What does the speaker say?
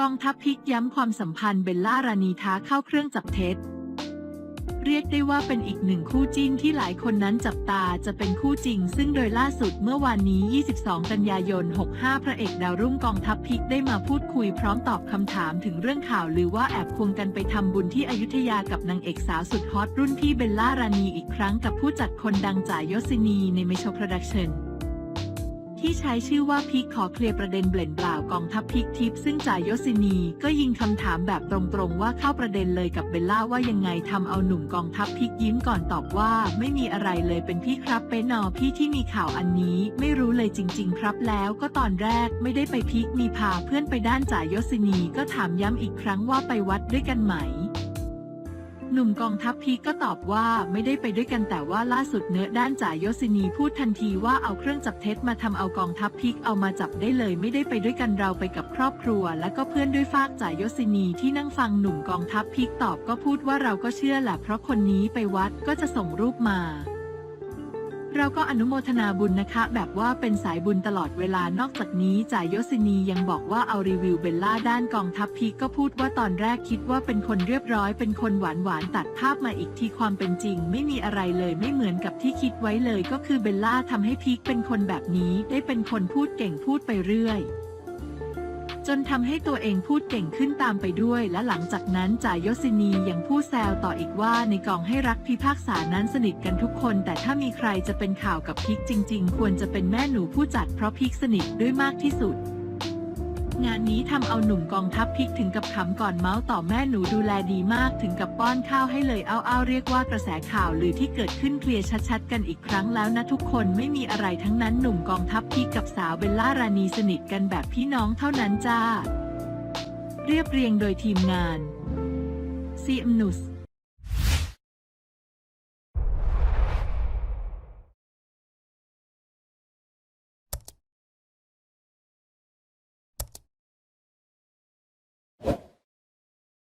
กองทัพพิกย้ำความสัมพันธ์เบลล่ารานีท้าเข้าเครื่องจับเท็จ เรียกได้ว่าเป็นอีกหนึ่งคู่จิ้นที่หลายคนนั้นจับตาจะเป็นคู่จริง ซึ่งโดยล่าสุดเมื่อวานนี้ 22 กันยายน 65 พระเอกดาวรุ่งกองทัพพิกได้มาพูดคุยพร้อมตอบคำถามถึงเรื่องข่าวลือว่าแอบควงกันไปทำบุญที่อยุธยากับนางเอกสาวสุดฮอตรุ่นพี่เบลล่ารานีอีกครั้งกับผู้จัดคนดังจ่ายยศินีในเมโชโปรดักชั่น ที่ใช้ชื่อว่าพีคขอเคลียร์ประเด็นเบลนเปล่ากองทัพพีคทิปซึ่งจ่ายยศินีก็ยิงคำถามแบบตรงๆว่าเข้าประเด็นเลยกับเบลล่าว่ายังไงทำเอาหนุ่มกองทัพพีคยิ้มก่อนตอบว่า ไม่มีอะไรเลยเป็นพี่ครับเปนอพี่ที่มีข่าวอันนี้ ไม่รู้เลยจริง ๆ ครับแล้วก็ตอนแรกไม่ได้ไปพีคมีพาเพื่อนไปด้านจ่ายยศินีก็ถามย้ำอีกครั้งว่าไปวัดด้วยกันไหม หนุ่มกองทัพพีก็ตอบว่าไม่ได้ไปด้วยกันแต่ว่าล่าสุดเนื้อด้านจ่ายยศินีพูดทันทีว่าเอาเครื่องจับเท็จมาทำเอากองทัพพีเอามาจับได้เลย ไม่ได้ไปด้วยกันเราไปกับครอบครัว และก็เพื่อนด้วยฟากจ่ายยศินีที่นั่งฟังหนุ่มกองทัพพีตอบก็พูดว่าเราก็เชื่อแหละเพราะคนนี้ไปวัดก็จะส่งรูปมา เราก็อนุโมทนาบุญนะคะ แบบว่าเป็นสายบุญตลอดเวลานอกจากนี้จ่ายยศินียังบอกว่าเอารีวิวเบลล่าด้านกองทัพพีก็พูดว่าตอนแรกคิดว่าเป็นคนเรียบร้อย เป็นคนหวานหวานตัดภาพมาอีกทีความเป็นจริง ไม่มีอะไรเลยไม่เหมือนกับที่คิดไว้เลย ก็คือเบลล่าทำให้พีคเป็นคนแบบนี้ได้เป็นคนพูดเก่งพูดไปเรื่อย จนทำให้ตัวเองพูดเก่งขึ้นตามไปด้วย และหลังจากนั้นจ่ายยศินียังพูดแซวต่ออีกว่าในกองให้รักพิพากษานั้นสนิทกันทุกคน แต่ถ้ามีใครจะเป็นข่าวกับพิกจริง ๆ ควรจะเป็นแม่หนูผู้จัดเพราะพิกสนิทด้วยมากที่สุด งานนี้ทำเอาหนุ่มกองทัพพิกถึงกับขำก่อนเมาส์ต่อแม่หนูดูแลดีมากถึงกับป้อนข้าวให้เลยเอาเอาๆเรียกว่ากระแสข่าวหรือที่เกิดขึ้นเคลียร์ชัดๆ กันอีกครั้งแล้วนะทุกคนไม่มีอะไรทั้งนั้นหนุ่มกองทัพพิกกับสาวเบลล่ารานีสนิทกันแบบพี่น้องเท่านั้นจ้า เรียบเรียงโดยทีมงาน CM News